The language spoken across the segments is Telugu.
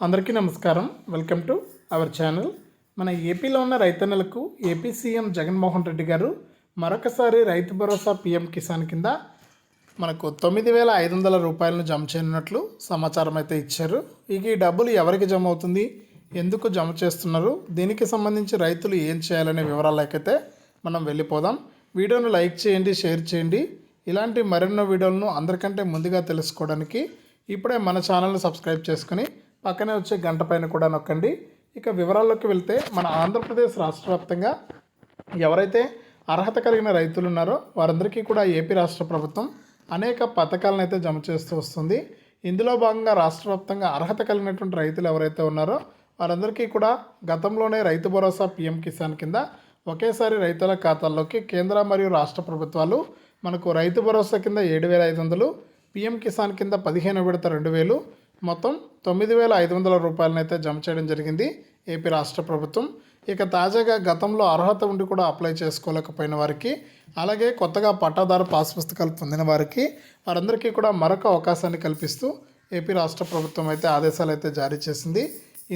అందరికీ నమస్కారం. Welcome to our channel. మన ఏపీలో ఉన్న రైతన్నలకు ఏపీ సీఎం జగన్మోహన్ రెడ్డి గారు మరొకసారి రైతు భరోసా పీఎం కిసాన్ కింద మనకు తొమ్మిది వేల ఐదు వందల రూపాయలను జమ చేయనున్నట్లు సమాచారం అయితే ఇచ్చారు. ఇక ఈ డబ్బులు ఎవరికి జమ అవుతుంది? ఎందుకు జమ చేస్తున్నారు? దీనికి సంబంధించి రైతులు ఏం చేయాలనే వివరాలకైతే మనం వెళ్ళిపోదాం. వీడియోను లైక్ చేయండి షేర్ చేయండి. ఇలాంటి మరెన్నో వీడియోలను అందరికంటే ముందుగా తెలుసుకోవడానికి ఇప్పుడే మన ఛానల్ని సబ్స్క్రైబ్ చేసుకుని పక్కనే వచ్చే గంట పైన కూడా నొక్కండి. ఇక వివరాల్లోకి వెళ్తే మన ఆంధ్రప్రదేశ్ రాష్ట్ర వ్యాప్తంగా ఎవరైతే అర్హత కలిగిన రైతులు ఉన్నారో వారందరికీ కూడా ఏపీ రాష్ట్ర ప్రభుత్వం అనేక పథకాలను అయితే జమ చేస్తూ వస్తుంది. ఇందులో భాగంగా రాష్ట్ర వ్యాప్తంగా అర్హత కలిగినటువంటి రైతులు ఎవరైతే ఉన్నారో వారందరికీ కూడా గతంలోనే రైతు భరోసా పీఎం కిసాన్ కింద ఒకేసారి రైతుల ఖాతాల్లోకి కేంద్ర మరియు రాష్ట్ర ప్రభుత్వాలు మనకు రైతు భరోసా కింద ఏడు వేల ఐదు వందలు పీఎం కిసాన్ కింద పదిహేను విడత రెండు వేలు మొత్తం తొమ్మిది వేల ఐదు వందల రూపాయలను అయితే జమ చేయడం జరిగింది. ఏపీ రాష్ట్ర ప్రభుత్వం. ఇక తాజాగా గతంలో అర్హత ఉండి కూడా అప్లై చేసుకోలేకపోయిన వారికి అలాగే కొత్తగా పట్టాదారు పాస్ పుస్తకాలు పొందిన వారికి వారందరికీ కూడా మరొక అవకాశాన్ని కల్పిస్తూ ఏపీ రాష్ట్ర ప్రభుత్వం అయితే ఆదేశాలు అయితే జారీ చేసింది.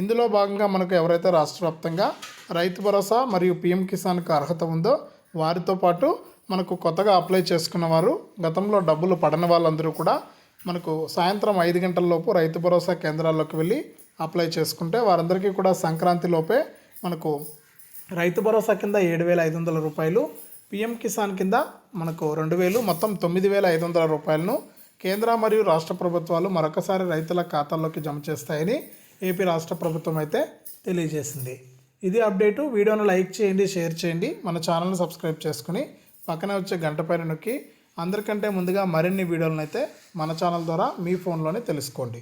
ఇందులో భాగంగా మనకు ఎవరైతే రాష్ట్ర వ్యాప్తంగా రైతు భరోసా మరియు పీఎం కిసాన్కు అర్హత ఉందో వారితో పాటు మనకు కొత్తగా అప్లై చేసుకున్న వారు గతంలో డబ్బులు పడని వాళ్ళందరూ కూడా మనకు సాయంత్రం ఐదు గంటలలోపు రైతు భరోసా కేంద్రాల్లోకి వెళ్ళి అప్లై చేసుకుంటే వారందరికీ కూడా సంక్రాంతి లోపే మనకు రైతు భరోసా కింద ఏడు వేల ఐదు వందల రూపాయలు పిఎం కిసాన్ కింద మనకు రెండు వేలు మొత్తం తొమ్మిది వేల ఐదు వందల రూపాయలను కేంద్ర మరియు రాష్ట్ర ప్రభుత్వాలు మరొకసారి రైతుల ఖాతాల్లోకి జమ చేస్తాయని ఏపీ రాష్ట్ర ప్రభుత్వం అయితే తెలియజేసింది. ఇది అప్డేటు. వీడియోను లైక్ చేయండి షేర్ చేయండి. మన ఛానల్ని సబ్స్క్రైబ్ చేసుకుని పక్కనే వచ్చే గంట పైన నొక్కి అందరికంటే ముందుగా మరిన్ని వీడియోలను అయితే మన ఛానల్ ద్వారా మీ ఫోన్లోనే తెలుసుకోండి.